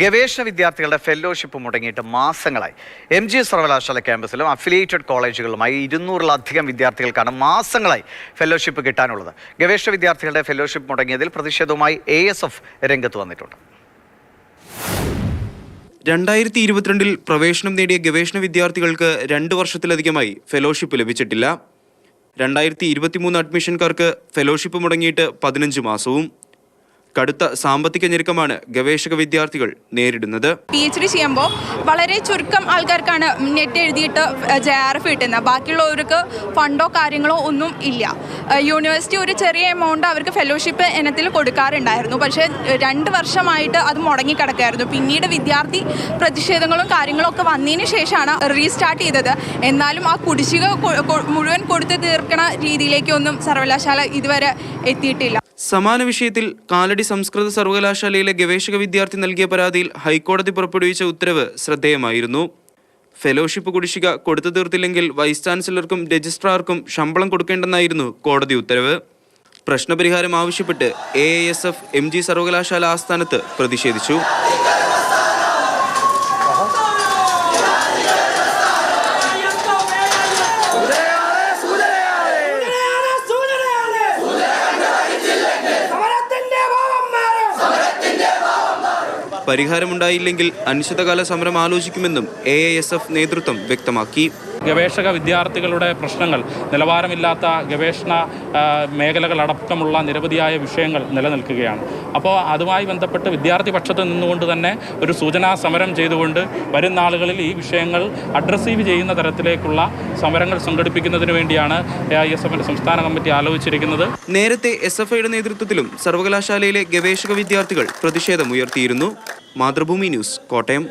ഗവേഷണ വിദ്യാർത്ഥികളുടെ ഫെല്ലോഷിപ്പ് മുടങ്ങിയിട്ട് മാസങ്ങളായി. എം ജി സർവകലാശാല ക്യാമ്പസിലും അഫിലിയേറ്റഡ് കോളേജുകളുമായി ഇരുന്നൂറിലധികം വിദ്യാർത്ഥികൾക്കാണ് മാസങ്ങളായി ഫെല്ലോഷിപ്പ് കിട്ടാനുള്ളത്. ഗവേഷണ വിദ്യാർത്ഥികളുടെ ഫെല്ലോഷിപ്പ് മുടങ്ങിയതിൽ പ്രതിഷേധവുമായി എ എസ് എഫ് രംഗത്ത് വന്നിട്ടുണ്ട്. രണ്ടായിരത്തി ഇരുപത്തിരണ്ടിൽ പ്രവേശനം നേടിയ ഗവേഷണ വിദ്യാർത്ഥികൾക്ക് രണ്ട് വർഷത്തിലധികമായി ഫെലോഷിപ്പ് ലഭിച്ചിട്ടില്ല. രണ്ടായിരത്തി ഇരുപത്തിമൂന്ന് അഡ്മിഷൻകാർക്ക് ഫെലോഷിപ്പ് മുടങ്ങിയിട്ട് പതിനഞ്ച് മാസവും കടുത്ത സാമ്പത്തിക ഞെരുക്കമാണ് ഗവേഷക വിദ്യാർത്ഥികൾ നേരിടുന്നത്. പി എച്ച് ഡി ചെയ്യുമ്പോൾ വളരെ ചുരുക്കം ആൾക്കാർക്കാണ് നെറ്റ് എഴുതിയിട്ട് ജെ ആർ എഫ് കിട്ടുന്നത്. ബാക്കിയുള്ളവർക്ക് ഫണ്ടോ കാര്യങ്ങളോ ഒന്നും ഇല്ല. യൂണിവേഴ്സിറ്റി ഒരു ചെറിയ എമൗണ്ട് അവർക്ക് ഫെലോഷിപ്പ് ഇനത്തിൽ കൊടുക്കാറുണ്ടായിരുന്നു. പക്ഷേ രണ്ട് വർഷമായിട്ട് അത് മുടങ്ങിക്കിടക്കായിരുന്നു പിന്നീട് വിദ്യാർത്ഥി പ്രതിഷേധങ്ങളും കാര്യങ്ങളും ഒക്കെ വന്നതിന് ശേഷമാണ് റീസ്റ്റാർട്ട് ചെയ്തത്. എന്നാലും ആ കുടിശ്ശിക മുഴുവൻ കൊടുത്തു തീർക്കണ രീതിയിലേക്കൊന്നും സർവകലാശാല ഇതുവരെ എത്തിയിട്ടില്ല. സമാന വിഷയത്തിൽ കാലടി സംസ്കൃത സർവകലാശാലയിലെ ഗവേഷക വിദ്യാർത്ഥി നൽകിയ പരാതിയിൽ ഹൈക്കോടതി പുറപ്പെടുവിച്ച ഉത്തരവ് ശ്രദ്ധേയമായിരുന്നു. ഫെലോഷിപ്പ് കുടിശ്ശിക കൊടുത്തു തീർത്തില്ലെങ്കിൽ വൈസ് ചാൻസലർക്കും രജിസ്ട്രാർക്കും ശമ്പളം കൊടുക്കേണ്ടെന്നായിരുന്നു കോടതി ഉത്തരവ്. പ്രശ്നപരിഹാരം ആവശ്യപ്പെട്ട് A S F M G സർവകലാശാല ആസ്ഥാനത്ത് പ്രതിഷേധിച്ചു. പരിഹാരമുണ്ടായില്ലെങ്കിൽ അനിശ്ചിതകാല സമരം ആലോചിക്കുമെന്നും എ നേതൃത്വം വ്യക്തമാക്കി. ഗവേഷക വിദ്യാർത്ഥികളുടെ പ്രശ്നങ്ങൾ നിലവാരമില്ലാത്ത ഗവേഷണ മേഖലകളടക്കമുള്ള നിരവധിയായ വിഷയങ്ങൾ നിലനിൽക്കുകയാണ്. അപ്പോൾ അതുമായി ബന്ധപ്പെട്ട് വിദ്യാർത്ഥി പക്ഷത്ത് നിന്നുകൊണ്ട് തന്നെ ഒരു സൂചനാ സമരം ചെയ്തുകൊണ്ട് വരും നാളുകളിൽ ഈ വിഷയങ്ങൾ അഡ്രസീവ് ചെയ്യുന്ന തരത്തിലേക്കുള്ള സമരങ്ങൾ സംഘടിപ്പിക്കുന്നതിന് വേണ്ടിയാണ് എ ഐ എസ് എഫിന്റെ സംസ്ഥാന കമ്മിറ്റി ആലോചിച്ചിരിക്കുന്നത്. നേരത്തെ എസ് എഫ് ഐയുടെ നേതൃത്വത്തിലും സർവകലാശാലയിലെ ഗവേഷക വിദ്യാർത്ഥികൾ പ്രതിഷേധമുയർത്തിയിരുന്നു. മാതൃഭൂമി ന്യൂസ് കോട്ടയം.